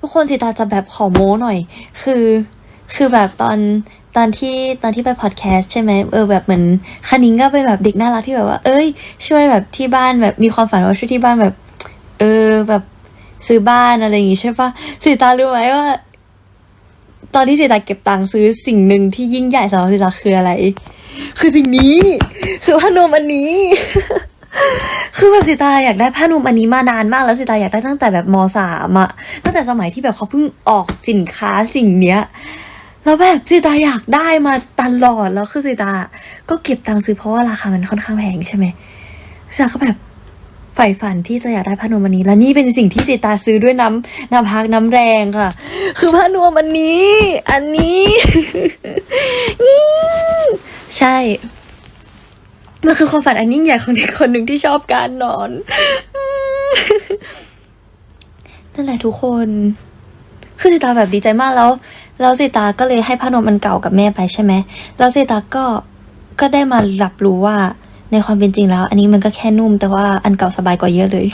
ทุกคนสิตาจะแบบขอโม้หน่อย คือ คือแบบตอนตอนที่ตอนที่ไปพอดแคสต์ใช่ไหมเออแบบเหมือนคณิงก็เป็นแบบเด็กน่ารักที่แบบว่า เอ้ย ช่วยแบบที่บ้านแบบมีความฝันว่าช่วยที่บ้านแบบ เออแบบซื้อบ้านอะไรอย่างงี้ใช่ปะสิตารู้ไหมว่า ตอนที่สิตาเก็บตังค์ซื้อสิ่งหนึ่งที่ยิ่งใหญ่สำหรับสิตาคืออะไร คือสิ่งนี้ คือผ้านวมอันนี้ คือแบบสิตาอยากได้ผ้านวมอันนี้มานานมากแล้วสิตาอยากได้ตั้งแต่แบบมสามอะตั้งแต่สมัยที่แบบเขาเพิ่งออกสินค้าสิ่งเนี้ยแล้วแบบสิตาอยากได้มาตลอดแล้วคือสิตา ก็เก็บตังค์ซื้อเพราะว่าราคามันค่อนข้างแพงใช่ไหมสิตาก็แบบใฝ่ฝันที่จะอยากได้ผ้านวมอันนี้ และนี่เป็นสิ่งที่สิตาซื้อด้วยน้ำน้ำพักน้ำแรงค่ะ คือผ้านวมอันนี้ อันนี้ ใช่ มันคือความฝันอันยิ่งใหญ่ของเด็กคนหนึ่งที่ชอบการนอน นั่นแหละทุกคน คือสิตาแบบดีใจมากแล้ว แล้วสิตาก็เลยให้ผ้านวมอันเก่ากับแม่ไปใช่ไหม แล้วสิตาก็ ก็ได้มารับรู้ว่าในความเป็นจริงแล้ว อันนี้มันก็แค่นุ่มแต่ว่าอันเก่าสบายกว่าเยอะเลย